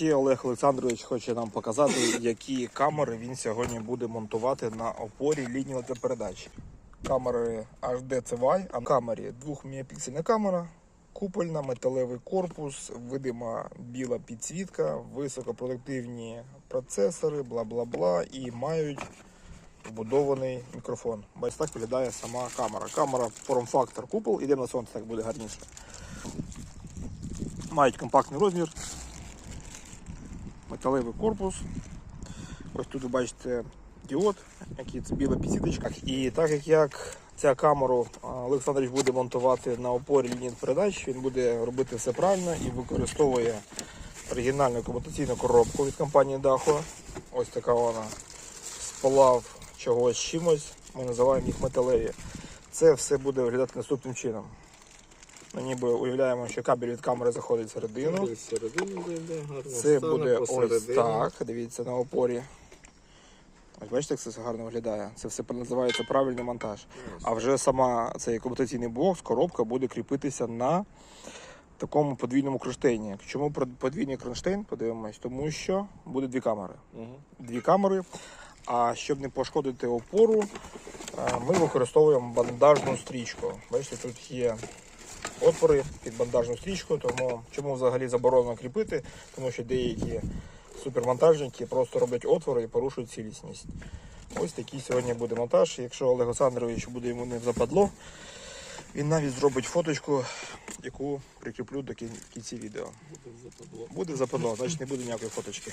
ще Олег Олександрович хоче нам показати, які камери він сьогодні буде монтувати на опорі лінії електропередач. Камери HD CVI, а в камері 2-мегапіксельна камера, купольна, металевий корпус, видима біла підсвітка, високопродуктивні процесори, бла-бла-бла, і мають вбудований мікрофон. Ось так виглядає сама камера. Камера форм-фактор купол, ідемо на сонце, так буде гарніше. Мають компактний розмір, металевий корпус. Ось тут ви бачите діод, який це біла підсіточка. І так як, ця камеру а, Олександрович буде монтувати на опорі лінії передач, він буде робити все правильно і використовує оригінальну комутаційну коробку від компанії Daho. Ось така вона сплав чогось чимось. Ми називаємо їх металеві. Це все буде виглядати наступним чином. Ми ніби уявляємо, що кабель від камери заходить всередину. Середину. Це буде ось так. Дивіться на опорі. Ось бачите, як це все гарно виглядає. Це все називається правильний монтаж. А вже сама цей комутаційний бокс, коробка буде кріпитися на такому подвійному кронштейні. Чому про- подвійний кронштейн? Подивимось, тому що буде дві камери. Дві камери. А щоб не пошкодити опору, е, ми використовуємо бандажну стрічку. Бачите, тут є отвори під бандажну стрічку, тому чому взагалі заборонено кріпити, тому що деякі супермонтажники просто роблять отвори і порушують цілісність. Ось такий сьогодні буде монтаж. Якщо Олег Олександрович буде йому не западло, він навіть зробить фоточку, яку прикріплю до кінці відео. Буде западло. Буде западло, значить не буде ніякої фоточки.